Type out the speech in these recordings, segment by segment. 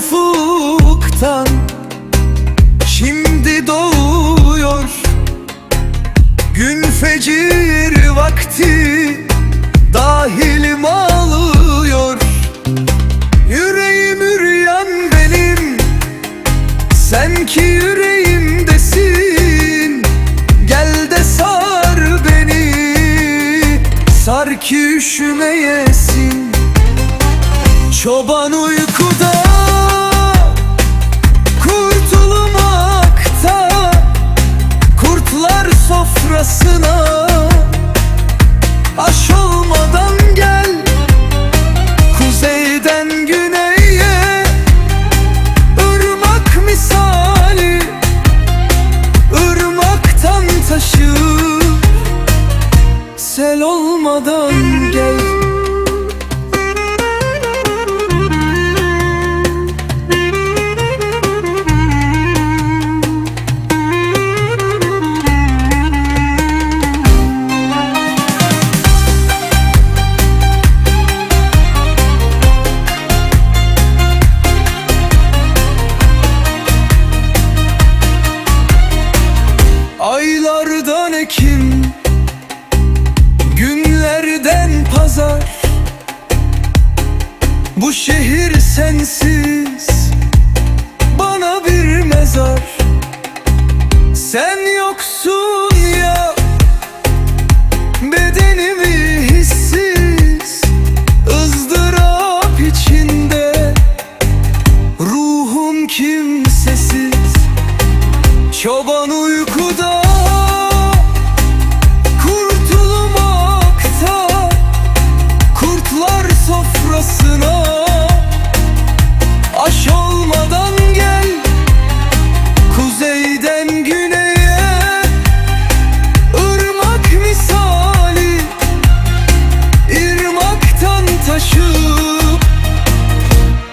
soğuktan Şimdi doğuyor. Gün fecir vakti Dahilim ağlıyor Yüreğim üryan benim Sen ki yüreğimdesin Gel de sar beni Sar ki üşümeyesin Çoban uykuda Kurtulmakta Kurtlar sofrasına Bu şehir sensiz Bana bir mezar. Sen yoksun ya Bedenimi hissiz. Izdırap içinde Ruhum kimsesiz. Çoban uykuda sofrasına Aş olmadan gel Kuzeyden güneye. Irmak misali Irmaktan taşıp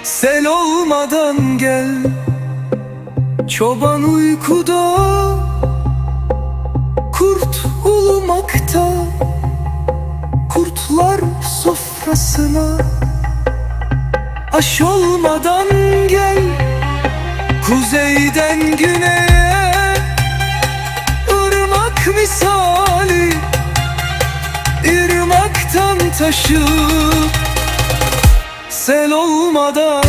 Sel olmadan gel. Çoban uykuda Kurt ulumakta Kurtlar sofrasına Aş olmadan gel Kuzeyden güneye. Irmak misali Irmaktan taşıp Sel olmadan